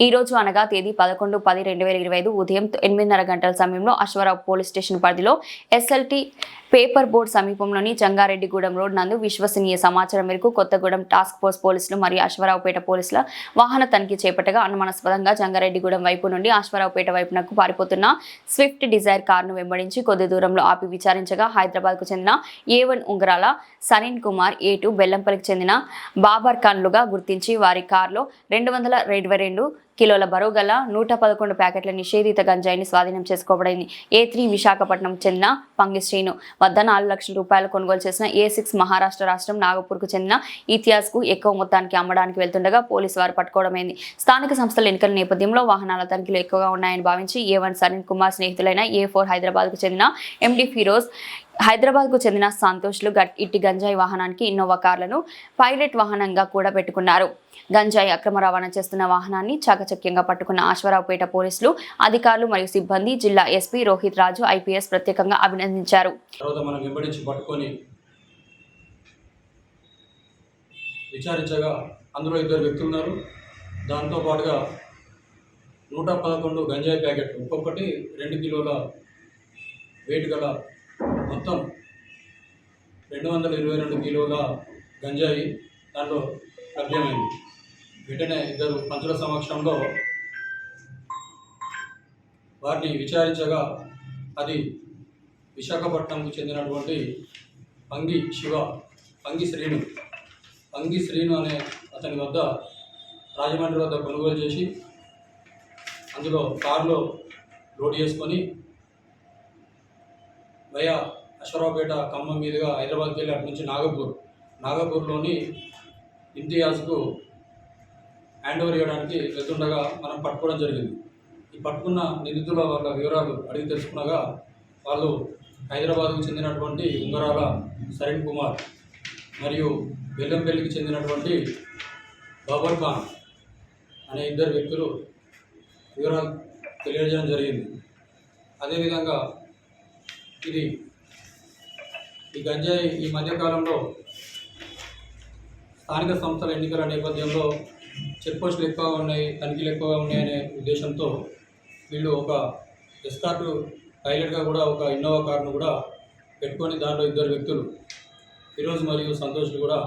ఈ రోజు అనగా తేదీ పదకొండు పది రెండు వేల ఇరవై ఐదు ఉదయం ఎనిమిదిన్నర గంటల సమయంలో అశ్వరావు పోలీస్ స్టేషన్ పరిధిలో ఎస్ఎల్టీ పేపర్ బోర్డ్ సమీపంలోని జంగారెడ్డిగూడెం రోడ్ నందు విశ్వసనీయ సమాచారం మేరకు కొత్తగూడెం టాస్క్ ఫోర్స్ పోలీసులు మరియు అశ్వరావుపేట పోలీసుల వాహన తనిఖీ చేపట్టగా అనుమానాస్పదంగా జంగారెడ్డిగూడెం వైపు నుండి అశ్వరావుపేట వైపునకు పారిపోతున్న స్విఫ్ట్ డిజైర్ కారును వెంబడించి కొద్ది దూరంలో ఆపి విచారించగా హైదరాబాద్కు చెందిన ఏ వన్ ఉంగరాల సనీన్ కుమార్ ఏ టూ బెల్లంపల్లికి చెందిన బాబర్ ఖాన్లుగా గుర్తించి వారి కారులో రెండు వందల ఇరవై రెండు కిలోల బరువు గల నూట పదకొండు ప్యాకెట్ల నిషేధిత గంజాయిని స్వాధీనం చేసుకోబడింది. ఏ త్రీ విశాఖపట్నం చెందిన పంగిశ్రీను వద్ద నాలుగు లక్షల రూపాయలు కొనుగోలు చేసిన ఏ సిక్స్ మహారాష్ట్ర రాష్ట్రం నాగపూర్కు చెందిన ఇతిహాస్కు ఎక్కువ మొత్తానికి అమ్మడానికి వెళ్తుండగా పోలీసు వారు పట్టుకోవడమైంది. స్థానిక సంస్థల ఎన్నికల నేపథ్యంలో వాహనాల తనిఖీలు ఎక్కువగా ఉన్నాయని భావించి ఏ వన్ సలీన్ కుమార్ స్నేహితులైన ఏ ఫోర్ హైదరాబాద్కు చెందిన ఎండి ఫిరోజ్ హైదరాబాద్కు చెందిన సంతోష్లు గట్ ఇట్టి గంజాయి వాహనానికి ఇన్నోవా కార్లను పైలట్ వాహనంగా కూడా పెట్టుకున్నారు. గంజాయి అక్రమ రవాణా చేస్తున్న వాహనాన్ని చాకచక్యంగా పట్టుకున్న ఆశ్వరావుపేట పోలీసులు అధికారులు మరియు సిబ్బంది జిల్లా ఎస్పీ రోహిత్ రాజు ఐపీఎస్ ప్రత్యేకంగా అభినందించారు. విచారించగా అందులో ఇద్దరు వ్యక్తులు ఉన్నారు. దాంతోపాటుగా నూట పదకొండు గంజాయి ప్యాకెట్ ఒక్కొక్కటి రెండు కిలోల వెయిట్ గల మొత్తం రెండు వందల ఇరవై రెండు కిలోల గంజాయి దాంట్లో లభ్యమైంది. వెంటనే ఇద్దరు పంచుల సమక్షంలో వారిని విచారించగా అది విశాఖపట్నంకు చెందినటువంటి పంగి శివ పంగి శ్రీను పంగి శ్రీను అనే అతని వద్ద రాజమండ్రి వద్ద కొనుగోలు చేసి అందులో కారులో లోడ్ చేసుకొని వయా అశ్వరావుపేట ఖమ్మం మీదుగా హైదరాబాద్కి వెళ్ళి అటు నుంచి నాగపూర్. నాగపూర్లోని ఇంతియాజ్కు హ్యాండ్ ఓవర్ చేయడానికి వెళ్తుండగా మనం పట్టుకోవడం జరిగింది. ఈ పట్టుకున్న నిందితుల వాళ్ళ వివరాలు అడిగి తెలుసుకునగా వాళ్ళు హైదరాబాద్కు చెందినటువంటి ఉంగరాల సరణ్ కుమార్ మరియు బెల్లంపల్లికి చెందినటువంటి బాబర్ ఖాన్ అనే ఇద్దరు వ్యక్తులు వివరాలు తెలియజేయడం జరిగింది. అదేవిధంగా ఇది ఈ గంజాయి ఈ మధ్యకాలంలో స్థానిక సంస్థల ఎన్నికల నేపథ్యంలో చెక్ పోస్టులు ఎక్కువగా ఉన్నాయి తనిఖీలు ఎక్కువగా ఉన్నాయనే ఉద్దేశంతో వీళ్ళు ఒక ఎస్కార్ట్ పైలట్గా కూడా ఒక ఇన్నోవా కార్ను కూడా పెట్టుకొని దాంట్లో ఇద్దరు వ్యక్తులు ఫిరోజ్ మరియు సంతోష్లు కూడా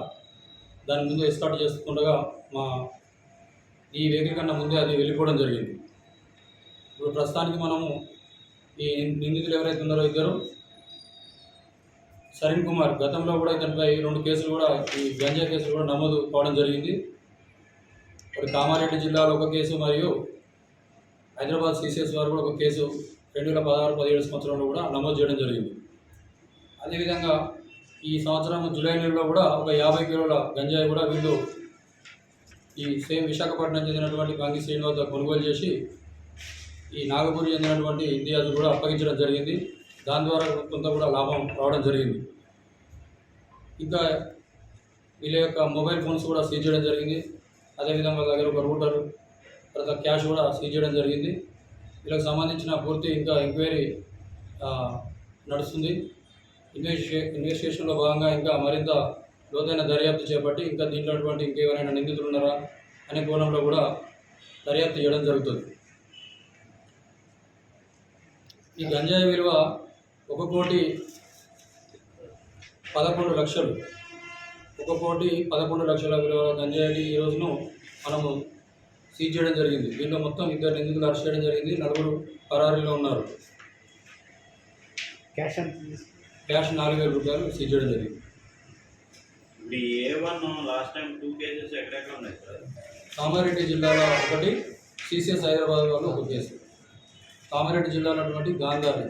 దాని ముందు ఎస్కార్ట్ చేస్తుండగా మా ఈ వెహికల్ కన్నా ముందే అది వెళ్ళిపోవడం జరిగింది. ఇప్పుడు ప్రస్తుతానికి మనము ఈ నిందితులు ఎవరైతే ఉన్నారో ఇద్దరు సరీన్ కుమార్. గతంలో కూడా ఇతనిపై రెండు కేసులు కూడా ఈ గంజా కేసులు కూడా నమోదు కావడం జరిగింది. మరి కామారెడ్డి జిల్లాలో ఒక కేసు మరియు హైదరాబాద్ సిసిఎస్ వారు కూడా ఒక కేసు రెండు వేల పదహారు పదిహేడు సంవత్సరంలో కూడా నమోదు చేయడం జరిగింది. అదేవిధంగా ఈ సంవత్సరం జూలై నెలలో కూడా ఒక యాభై కిలోల గంజాయి కూడా వీళ్ళు ఈ సేమ్ విశాఖపట్నం చెందినటువంటి కాంగి శ్రేణి కొనుగోలు చేసి ఈ నాగపూరి చెందినటువంటి ఇండియాస్ కూడా అప్పగించడం జరిగింది. దాని ద్వారా కొంత కూడా లాభం రావడం జరిగింది. ఇంకా వీళ్ళ యొక్క మొబైల్ ఫోన్స్ కూడా సీజ్ చేయడం జరిగింది. అదేవిధంగా వాళ్ళ దగ్గర ఒక రూటర్ తర్వాత క్యాష్ కూడా సీజ్ చేయడం జరిగింది. వీళ్ళకి సంబంధించిన పూర్తి ఇంకా ఎంక్వైరీ నడుస్తుంది. ఇన్వెస్టిగే ఇన్వెస్టిగేషన్లో భాగంగా ఇంకా మరింత లోతైన దర్యాప్తు చేపట్టి ఇంకా దీంట్లో అటువంటి ఇంకెవరైనా నిందితులు ఉన్నారా అనే కోణంలో కూడా దర్యాప్తు చేయడం జరుగుతుంది. ఈ గంజాయి విలువ ఒక కోటి పదకొండు లక్షలు. ఒక కోటి పదకొండు లక్షల విలువ గంజాయి ఈ రోజును మనము సీజ్ చేయడం జరిగింది. దీంట్లో మొత్తం ఇద్దరు నిందితులు అరెస్ట్ చేయడం జరిగింది. నలుగురు పరారీలో ఉన్నారు. క్యాష్ క్యాష్ నాలుగు వేల రూపాయలు సీజ్ చేయడం జరిగింది. ఇప్పుడు A one last time two cases ఎక్కడెక్కడ ఉన్నాయి సార్? కామారెడ్డి జిల్లాలో ఒకటి సిసిఎస్ హైదరాబాద్ వాళ్ళు ఒక కేసు. కామారెడ్డి జిల్లాలో ఉన్నటువంటి గాంధారి.